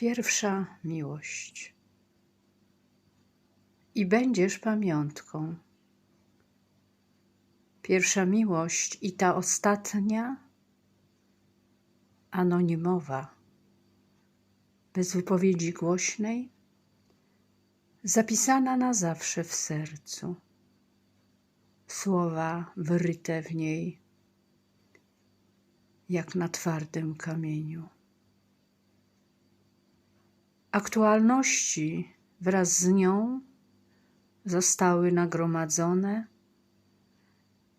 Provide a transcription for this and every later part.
Pierwsza miłość. I będziesz pamiątką. Pierwsza miłość i ta ostatnia, anonimowa, bez wypowiedzi głośnej, zapisana na zawsze w sercu. Słowa wyryte w niej, jak na twardym kamieniu. Aktualności wraz z nią zostały nagromadzone,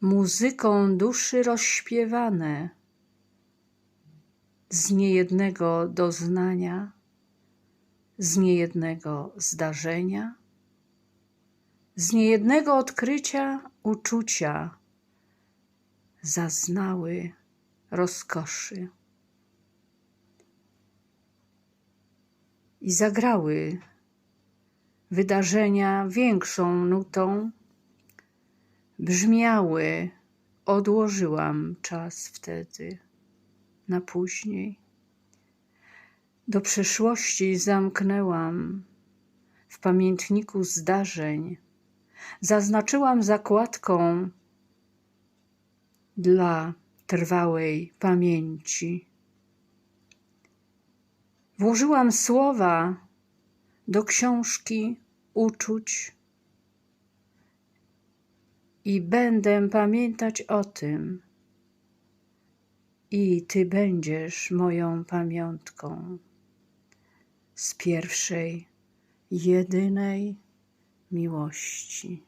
muzyką duszy rozśpiewane, z niejednego doznania, z niejednego zdarzenia, z niejednego odkrycia uczucia zaznały rozkoszy. I zagrały wydarzenia większą nutą. Brzmiały, odłożyłam czas wtedy na później. Do przeszłości zamknęłam w pamiętniku zdarzeń, zaznaczyłam zakładką dla trwałej pamięci. Włożyłam słowa do książki uczuć i będę pamiętać o tym. I Ty będziesz moją pamiątką z pierwszej, jedynej miłości.